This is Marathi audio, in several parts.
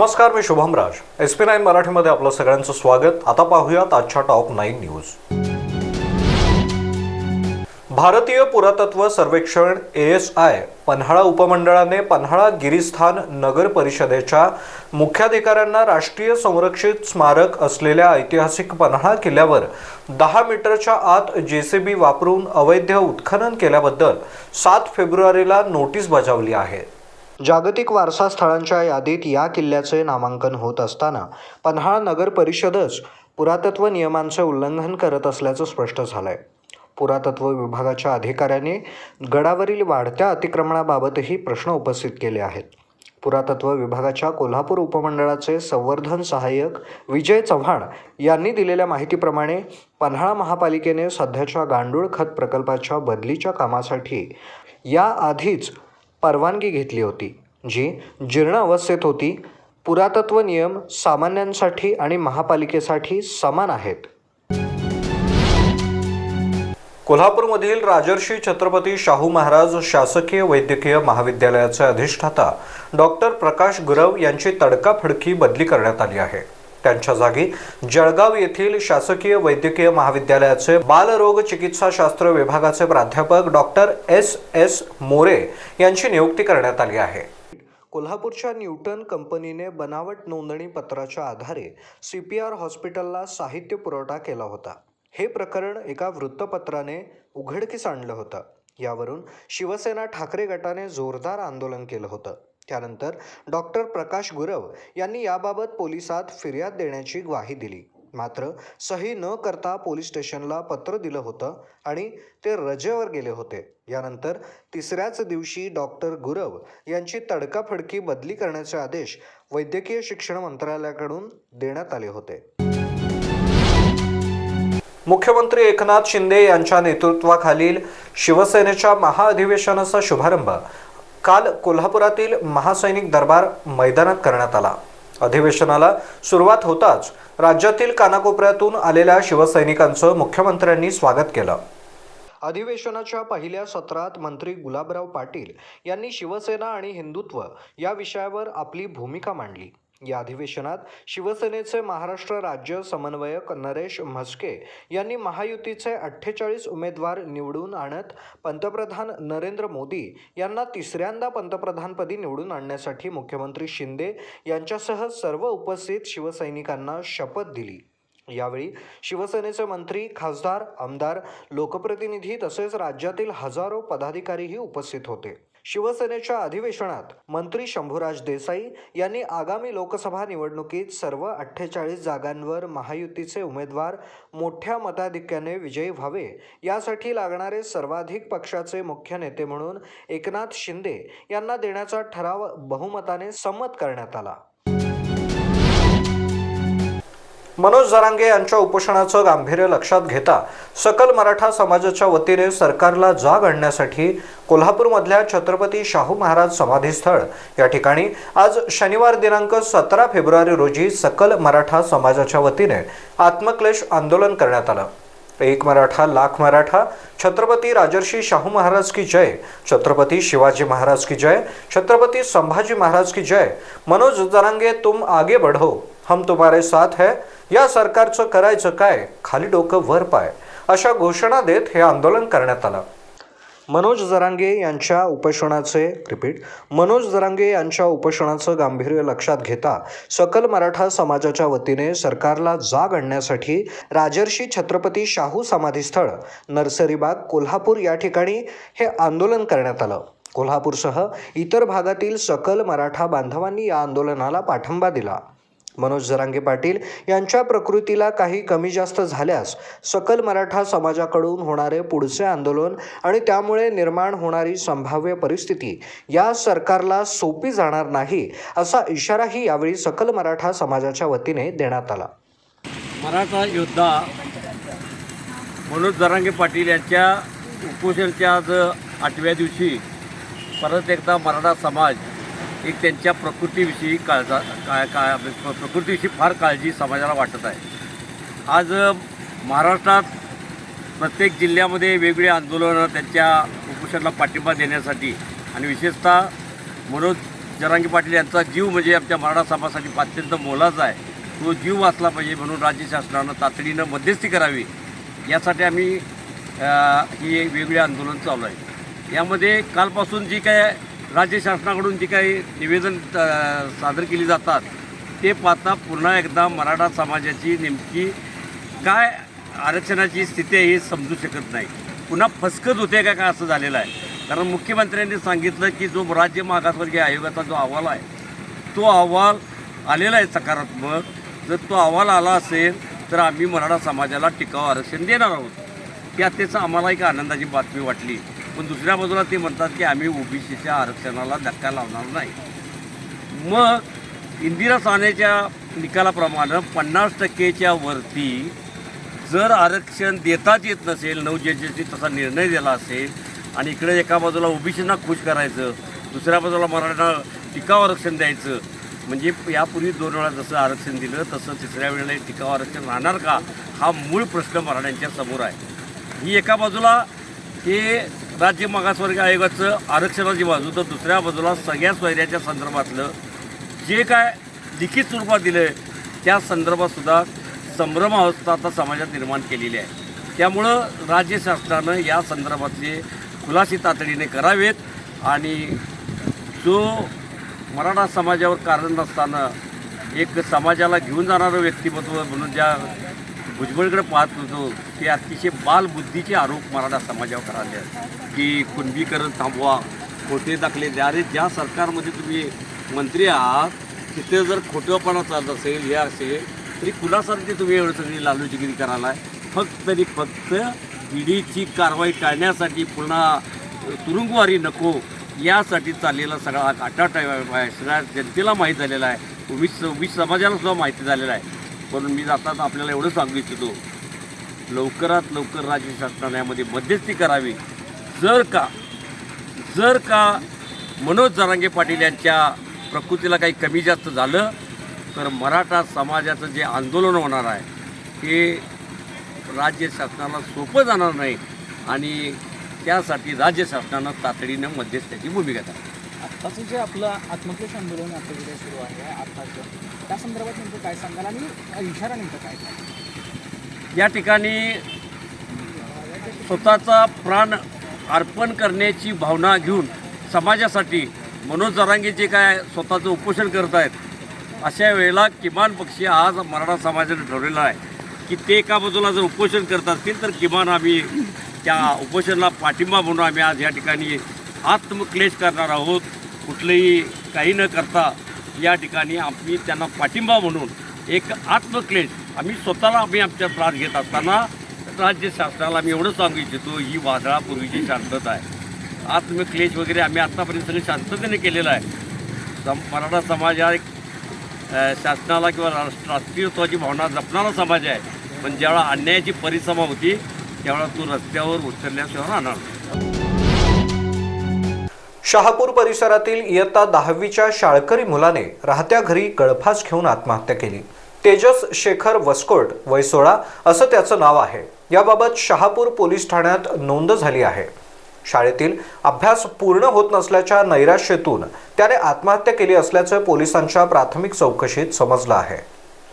नमस्कार मी Shubham Raj. S P nine मराठीमध्ये आपलं सगळ्यांचं स्वागत. आता पाहूयात आजच्या टॉप नाईन न्यूज. भारतीय पुरातत्व सर्वेक्षण ए एस आय पन्हाळा उपमंडळाने पन्हाळा गिरीस्थान नगर परिषदेच्या मुख्याधिकाऱ्यांना राष्ट्रीय संरक्षित स्मारक असलेल्या ऐतिहासिक पन्हाळा किल्ल्यावर दहा मीटरच्या आत जे सी बी वापरून अवैध उत्खनन केल्याबद्दल सात फेब्रुवारीला नोटीस बजावली आहे. जागतिक वारसा स्थळांच्या यादीत या किल्ल्याचे नामांकन होत असताना पन्हाळ नगर परिषदच पुरातत्व नियमांचे उल्लंघन करत असल्याचं स्पष्ट झालं आहे पुरातत्व विभागाच्या अधिकाऱ्यांनी गडावरील वाढत्या अतिक्रमणाबाबतही प्रश्न उपस्थित केले आहेत. पुरातत्व विभागाच्या कोल्हापूर उपमंडळाचे संवर्धन सहाय्यक विजय चव्हाण यांनी दिलेल्या माहितीप्रमाणे पन्हाळा महापालिकेने सध्याच्या गांडूळ खत प्रकल्पाच्या बदलीच्या कामासाठी याआधीच परवानगी घेतली होती जी जीर्ण अवस्थेत होती. पुरातत्व नियम सामान्यांसाठी आणि महापालिकेसाठी समान आहेत. कोल्हापूरमधील राजर्षी छत्रपती शाहू महाराज शासकीय वैद्यकीय महाविद्यालयाचे अधिष्ठाता डॉक्टर प्रकाश गुरव यांची तडकाफडकी बदली करण्यात आली आहे. त्यांच्या जागी. जळगाव येथील शासकीय वैद्यकीय महाविद्यालयाचे बालरोग चिकित्साशास्त्र विभागाचे प्राध्यापक डॉक्टर एस. एस. मोरे यांची नियुक्ती करण्यात आली आहे. कोल्हापूरच्या न्यूटन कंपनीने बनावट नोंदणी पत्राच्या आधारे सी पी आर हॉस्पिटलला साहित्य पुरवठा केला होता. हे प्रकरण एका वृत्तपत्राने उघडकीस आणलं होतं. यावरून शिवसेना ठाकरे गटाने जोरदार आंदोलन केलं होतं. त्यानंतर डॉक्टर प्रकाश गुरव यांनी याबाबत पोलिसात फिर्याद देण्याची ग्वाही दिली. मात्र सही न करता पोलीस स्टेशनला पत्र दिलं होतं आणि ते रजेवर गेले होते. यानंतर तिसऱ्याच दिवशी डॉक्टर गुरव यांची तडकाफडकी बदली करण्याचे आदेश वैद्यकीय शिक्षण मंत्रालयाकडून देण्यात आले होते. मुख्यमंत्री एकनाथ शिंदे यांच्या नेतृत्वाखालील शिवसेनेच्या महाअधिवेशनाचा शुभारंभ काल कोल्हापुरातील महासैनिक दरबार मैदानात करण्यात आला. अधिवेशनाला सुरुवात होताच राज्यातील कानाकोपऱ्यातून आलेल्या शिवसैनिकांचं मुख्यमंत्र्यांनी स्वागत केलं. अधिवेशनाच्या पहिल्या सत्रात मंत्री गुलाबराव पाटील यांनी शिवसेना आणि हिंदुत्व या विषयावर आपली भूमिका मांडली. या अधिवेशनात शिवसेनेचे महाराष्ट्र राज्य समन्वयक नरेश म्हस्के यांनी महायुतीचे अठ्ठेचाळीस उमेदवार निवडून आणत पंतप्रधान नरेंद्र मोदी यांना तिसऱ्यांदा पंतप्रधानपदी निवडून आणण्यासाठी मुख्यमंत्री शिंदे यांच्यासह सर्व उपस्थित शिवसैनिकांना शपथ दिली. यावेळी शिवसेनेचे मंत्री खासदार आमदार लोकप्रतिनिधी तसेच राज्यातील हजारो पदाधिकारीही उपस्थित होते. शिवसेनेच्या अधिवेशनात मंत्री शंभूराज देसाई यांनी आगामी लोकसभा निवडणुकीत सर्व अठ्ठेचाळीस जागांवर महायुतीचे उमेदवार मोठ्या मताधिक्याने विजयी व्हावे. यासाठी लागणारे सर्वाधिक पक्षाचे मुख्य नेते म्हणून एकनाथ शिंदे यांना देण्याचा ठराव बहुमताने संमत करण्यात आला. मनोज जरांगे यांच्या उपोषणाचं गांभीर्य लक्षात घेता सकल मराठा समाजाच्या वतीने सरकारला जाग आणण्यासाठी कोल्हापूरमधल्या छत्रपती शाहू महाराज समाधीस्थळ या ठिकाणी आज शनिवार दिनांक सतरा फेब्रुवारी रोजी सकल मराठा समाजाच्या वतीने आत्मक्लेश आंदोलन करण्यात आलं. एक मराठा लाख मराठा छत्रपती राजर्षी शाहू महाराज की जय छत्रपती शिवाजी महाराज की जय छत्रपती संभाजी महाराज की जय. मनोज जरांगे तुम आगे बढ़ो. हम तुम्हारे साथ है या सरकारचं करायचं काय? खाली डोकं वर पाय. अशा घोषणा देत हे आंदोलन करण्यात आलं. मनोज जरांगे यांच्या उपोषणाचे रिपीट मनोज जरांगे यांच्या उपोषणाचं गांभीर्य लक्षात घेता सकल मराठा समाजाच्या वतीने सरकारला जाग आणण्यासाठी राजर्षी छत्रपती शाहू समाधीस्थळ नर्सरीबाग कोल्हापूर या ठिकाणी हे आंदोलन करण्यात आलं. कोल्हापूरसह इतर भागातील सकल मराठा बांधवांनी या आंदोलनाला पाठिंबा दिला. मनोज जरांगे पाटील यांच्या प्रकृतीला काही कमी जास्त झाल्यास सकल मराठा समाजाकडून होणारे पुढचे आंदोलन आणि त्यामुळे निर्माण होणारी संभाव्य परिस्थिती या सरकारला सोपी जाणार नाही असा इशाराही यावेळी सकल मराठा समाजाच्या वतीने देण्यात आला. मराठा योद्धा मनोज जरांगे पाटील यांच्या उपोषणच्या आज आठव्या दिवशी परत एकदा मराठा समाज एक त्यांच्या प्रकृतीविषयी काळजा काय काय प्रकृतीविषयी फार काळजी समाजाला वाटत आहे. आज महाराष्ट्रात प्रत्येक जिल्ह्यामध्ये वेगवेगळी आंदोलनं त्यांच्या उपोषणाला पाठिंबा देण्यासाठी आणि विशेषतः मनोज जरांगी पाटील यांचा जीव म्हणजे आमच्या मराठा समाजासाठी अत्यंत मोलाचा आहे. तो जीव वाचला पाहिजे म्हणून राज्य शासनानं तातडीनं मध्यस्थी करावी. यासाठी आम्ही ही वेगळी आंदोलन चालू आहे. यामध्ये कालपासून जी काय राज्य शासनाकडून जी काही निवेदन सादर केली जातात ते पाहता पुन्हा एकदा मराठा समाजाची नेमकी काय आरक्षणाची स्थिती आहे हे समजू शकत नाही. पुन्हा फसकत होते का काय असं झालेलं आहे? कारण मुख्यमंत्र्यांनी सांगितलं की जो राज्य मागासवर्गीय आयोगाचा जो अहवाल आहे तो अहवाल आलेला आहे सकारात्मक. जर तो अहवाल आला असेल तर आम्ही मराठा समाजाला टिकाऊ आरक्षण देणार आहोत. ही त्याचं आम्हाला एक आनंदाची बातमी वाटली. पण दुसऱ्या बाजूला ते म्हणतात की आम्ही ओबीसीच्या आरक्षणाला धक्का लावणार नाही. मग इंदिरा सानेच्या निकालाप्रमाणे पन्नास टक्केच्या वरती जर आरक्षण देताच येत नसेल नऊ जजेसनी तसा निर्णय दिला असेल आणि इकडे एका बाजूला ओबीसींना खुश करायचं दुसऱ्या बाजूला मराठा टिकाव आरक्षण द्यायचं म्हणजे यापूर्वी दोन वेळा जसं आरक्षण दिलं तसं तिसऱ्या वेळेला टिकाव आरक्षण राहणार का? हा मूळ प्रश्न मराठ्यांच्या समोर आहे. ही एका बाजूला हे राज्य मागासवर्ग आयोगाचं आरक्षणाची बाजू तर दुसऱ्या बाजूला सगळ्या सोयऱ्याच्या संदर्भातलं जे काय लिखित स्वरूपात दिलं आहे त्या संदर्भातसुद्धा संभ्रमावस्था संभ्रम अवस्था आता समाजात निर्माण केलेली आहे. त्यामुळं राज्य शासनानं या संदर्भातले खुलासे तातडीने करावेत आणि जो मराठा समाजावर कारण नसताना एक समाजाला घेऊन जाणारं व्यक्तिमत्व म्हणून ज्या भुजबळकडे पाहत होतो ते अतिशय बालबुद्धीचे आरोप मराठा समाजावर कराले आहेत. की कुणबीकरण थांबवा खोटे दाखले द्या. अरे ज्या सरकारमध्ये तुम्ही मंत्री आहात तिथे जर खोटेपणा चालत असेल हे असेल तरी कुणासारखी तुम्ही एवढं सगळी लालूचगिरी करायला फक्त तरी फक्त ईडीची कारवाई टाळण्यासाठी पुन्हा तुरुंगवारी नको. यासाठी चाललेला सगळा काटाट आहे. सगळ्या जनतेला माहीत झालेला आहे. वीज ओबीसी समाजाला सुद्धा माहिती झालेला आहे. म्हणून मी जाताच आपल्याला एवढं सांगू इच्छितो लवकरात लवकर राज्य शासनाने यामध्ये मध्यस्थी करावी. जर का जर का मनोज जरांगे पाटील यांच्या प्रकृतीला काही कमी जास्त झालं तर मराठा समाजाचं जे आंदोलन होणार आहे हे राज्य शासनाला सोपं जाणार नाही आणि त्यासाठी राज्य शासनानं तातडीनं मध्यस्थ्याची भूमिका घ्यावी. असं जे आपलं आत्मक्लेश आंदोलन आता जे सुरू आहे आत्ताचं त्या संदर्भात नेमकं काय सांगाल आणि इशारा नेमकं काय या ठिकाणी स्वतःचा प्राण अर्पण करण्याची भावना घेऊन समाजासाठी मनोज जरांगे जे काय स्वतःचं उपोषण करत आहेत अशा वेळेला किमान पक्षी आज मराठा समाजाने ठरवलेला आहे की ते एका बाजूला जर उपोषण करत असतील तर किमान आम्ही त्या उपोषणाला पाठिंबा म्हणून आम्ही आज या ठिकाणी आत्मक्लेश करणार आहोत. कुठलंही काही न करता या ठिकाणी आम्ही त्यांना पाठिंबा म्हणून एक आत्मक्लेश आम्ही स्वतःला आम्ही आमच्या त्रास घेत असताना राज्य शासनाला आम्ही एवढं सांगू इच्छितो ही वादळापूर्वीची शांतता आहे. आत्मक्लेश वगैरे आम्ही आत्तापर्यंत सगळं शांततेने केलेलं आहे. सम मराठा समाज हा एक शासनाला किंवा राष्ट्र राष्ट्रीयत्वाची भावना जपणारा समाज आहे. पण ज्यावेळा अन्यायाची परिसमा होती त्यावेळा तो रस्त्यावर उतरल्याशिवाय राहणार नाही. शहापूर परिसरातील इयत्ता दहावीच्या शाळकरी मुलाने राहत्या घरी गळफास घेऊन आत्महत्या केली. तेजस शेखर वस्कोट वय सोळा असं त्याचं नाव आहे. याबाबत शहापूर पोलीस ठाण्यात नोंद झाली आहे. शाळेतील अभ्यास पूर्ण होत नसल्याच्या नैराश्येतून त्याने आत्महत्या केली असल्याचं पोलिसांच्या प्राथमिक चौकशीत समजलं आहे.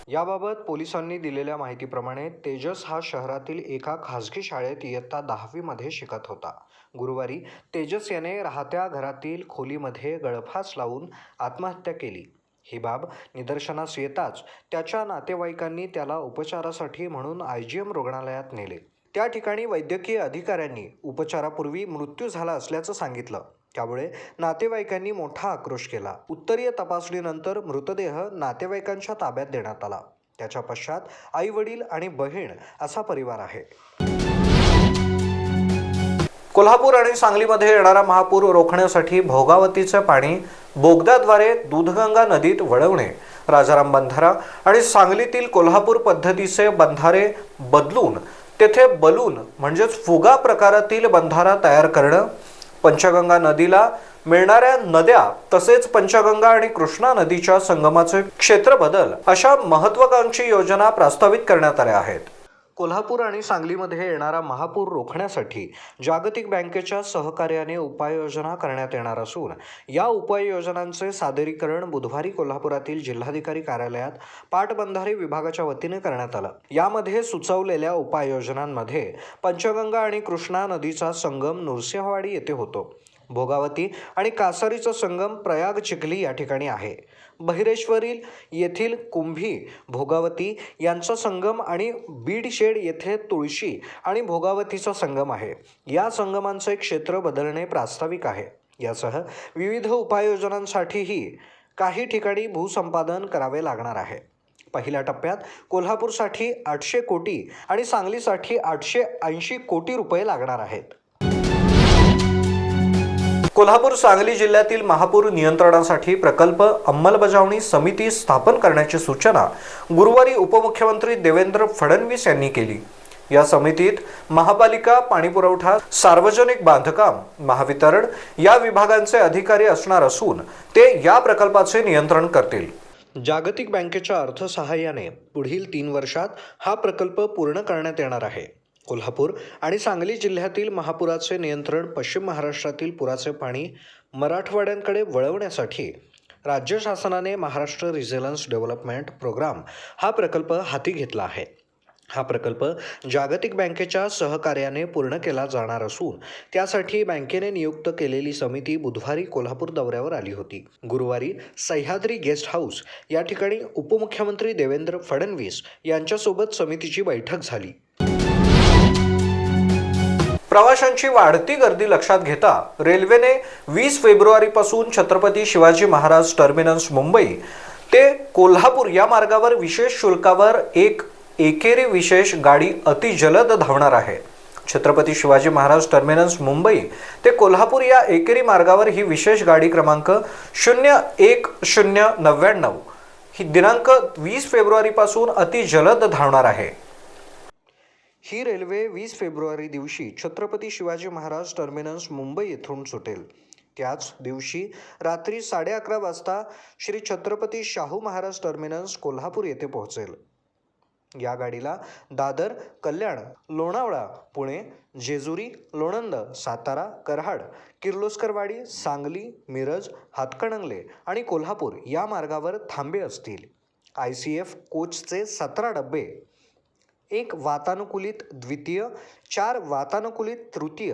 याबाबत पोलिसांनी दिलेल्या माहितीप्रमाणे तेजस हा शहरातील एका खासगी शाळेत इयत्ता दहावीमध्ये शिकत होता. गुरुवारी तेजस याने राहत्या घरातील खोलीमध्ये गळफास लावून आत्महत्या केली. ही बाब निदर्शनास येताच त्याच्या नातेवाईकांनी त्याला उपचारासाठी म्हणून आय जी एम रुग्णालयात नेले. त्या ठिकाणी वैद्यकीय अधिकाऱ्यांनी उपचारापूर्वी मृत्यू झाला असल्याचं सांगितलं. त्यामुळे नातेवाईकांनी मोठा आक्रोश केला. उत्तरीय तपासणीनंतर मृतदेह नातेवाईकांच्या ताब्यात देण्यात आला. त्याच्या पश्चात आई वडील आणि बहीण असा परिवार आहे. कोल्हापूर आणि सांगलीमध्ये येणारा महापूर रोखण्यासाठी भोगावतीचं पाणी बोगद्याद्वारे दूधगंगा नदीत वळवणे राजाराम बंधारा आणि सांगलीतील कोल्हापूर पद्धतीचे बंधारे बदलून तेथे बलून म्हणजेच फुगा प्रकारातील बंधारा तयार करणं पंचगंगा नदीला मिळणाऱ्या नद्या तसेच पंचगंगा आणि कृष्णा नदीच्या संगमाचे क्षेत्र बदल अशा महत्वाकांक्षी योजना प्रस्तावित करण्यात आल्या आहेत. कोल्हापूर आणि सांगलीमध्ये येणारा महापूर रोखण्यासाठी जागतिक बँकेच्या सहकार्याने उपाययोजना करण्यात येणार असून या उपाययोजनांचे सादरीकरण बुधवारी कोल्हापुरातील जिल्हाधिकारी कार्यालयात पाटबंधारे विभागाच्या वतीने करण्यात आलं. यामध्ये सुचवलेल्या उपाययोजनांमध्ये पंचगंगा आणि कृष्णा नदीचा संगम नृसिंहवाडी येथे होतो. भोगावती आणि कासारीचा संगम प्रयाग चिखली या ठिकाणी आहे. बहिरेश्वरील येथील कुंभी भोगावती यांचा संगम आणि बीडशेड येथे तुळशी आणि भोगावतीचा संगम आहे. या संगमांचे क्षेत्र बदलणे प्रास्ताविक आहे. यासह विविध उपाययोजनांसाठीही काही ठिकाणी भूसंपादन करावे लागणार आहे. पहिल्या टप्प्यात कोल्हापूरसाठी आठशे कोटी आणि सांगलीसाठी आठशे ऐंशी कोटी रुपये लागणार आहेत. कोल्हापूर सांगली जिल्ह्यातील महापूर नियंत्रणासाठी प्रकल्प अंमलबजावणी समिती स्थापन करण्याची सूचना गुरुवारी उपमुख्यमंत्री देवेंद्र फडणवीस यांनी केली. या समितीत महापालिका पाणीपुरवठा सार्वजनिक बांधकाम महावितरण या विभागांचे अधिकारी असणार असून ते या प्रकल्पाचे नियंत्रण करतील. जागतिक बँकेच्या अर्थसहाय्याने पुढील तीन वर्षात हा प्रकल्प पूर्ण करण्यात येणार आहे. कोल्हापूर आणि सांगली जिल्ह्यातील महापुराचे नियंत्रण पश्चिम महाराष्ट्रातील पुराचे पाणी मराठवाड्यांकडे वळवण्यासाठी राज्य शासनाने महाराष्ट्र रिझिलन्स डेव्हलपमेंट प्रोग्राम हा प्रकल्प हाती घेतला आहे. हा प्रकल्प जागतिक बँकेच्या सहकार्याने पूर्ण केला जाणार असून त्यासाठी बँकेने नियुक्त केलेली समिती बुधवारी कोल्हापूर दौऱ्यावर आली होती. गुरुवारी सह्याद्री गेस्ट हाऊस या ठिकाणी उपमुख्यमंत्री देवेंद्र फडणवीस यांच्यासोबत समितीची बैठक झाली. प्रवाशांची वाढती गर्दी लक्षात घेता रेल्वेने वीस फेब्रुवारीपासून छत्रपती शिवाजी महाराज टर्मिनस मुंबई ते कोल्हापूर या मार्गावर विशेष शुल्कावर एक एकेरी विशेष गाडी अतिजलद धावणार आहे. छत्रपती शिवाजी महाराज टर्मिनस मुंबई ते कोल्हापूर या एकेरी मार्गावर ही विशेष गाडी क्रमांक शून्य एक शून्य नव्याण्णव ही दिनांक वीस फेब्रुवारीपासून अतिजलद धावणार आहे. ही रेल्वे वीस फेब्रुवारी दिवशी छत्रपती शिवाजी महाराज टर्मिनस मुंबई येथून सुटेल. त्याच दिवशी रात्री साडे अकरा वाजता श्री छत्रपती शाहू महाराज टर्मिनस कोल्हापूर येथे पोहोचेल. या गाडीला दादर कल्याण लोणावळा पुणे जेजुरी लोणंद सातारा कराड किर्लोस्करवाडी सांगली मिरज हातकणंगले आणि कोल्हापूर या मार्गावर थांबे असतील. आय सी एफ कोचचे सतरा डबे एक वातानुकूलित द्वितीय चार वातानुकूलित तृतीय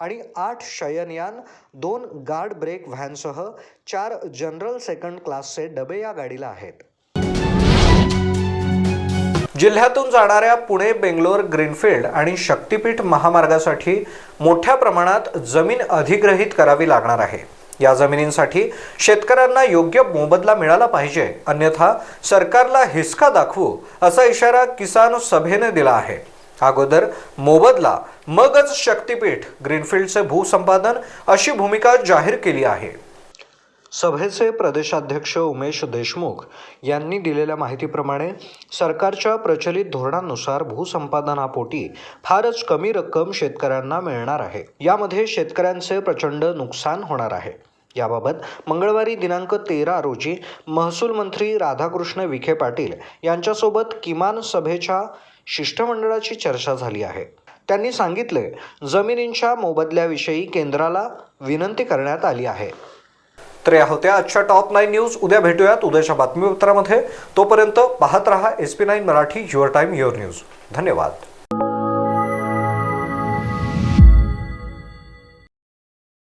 आणि आठ शयनयान दोन गार्ड ब्रेक व्हॅनसह चार जनरल सेकंड क्लासचे डबे या गाडीला आहेत. जिल्ह्यातून जाणाऱ्या पुणे बेंगलोर ग्रीनफील्ड आणि शक्तीपीठ महामार्गासाठी मोठ्या प्रमाणात जमीन अधिग्रहित करावी लागणार आहे. या जमिनींसाठी शेतकऱ्यांना योग्य मोबदला मिळाला पाहिजे अन्यथा सरकारला हिसका दाखवू असा इशारा किसान सभेने दिला आहे. अगोदर मोबदला मगच शक्तीपीठ ग्रीनफील्डचे भूसंपादन अशी भूमिका जाहीर केली आहे. सभेचे प्रदेशाध्यक्ष उमेश देशमुख यांनी दिलेल्या माहितीप्रमाणे सरकारच्या प्रचलित धोरणानुसार भूसंपादनापोटी फारच कमी रक्कम शेतकऱ्यांना मिळणार आहे. यामध्ये शेतकऱ्यांचे प्रचंड नुकसान होणार आहे. याबाबत मंगळवारी दिनांक तेरा रोजी महसूल मंत्री राधाकृष्ण विखे पाटील यांच्यासोबत किमान सभेच्या शिष्टमंडळाची चर्चा झाली आहे. त्यांनी सांगितले जमिनींच्या मोबदल्याविषयी केंद्राला विनंती करण्यात आली आहे. तर या होत्या आजच्या टॉप नाईन न्यूज उद्या भेटूयात. उद्याच्या बातमीपत्रामध्ये तोपर्यंत पाहत रहा S P nine Marathi your time your news धन्यवाद.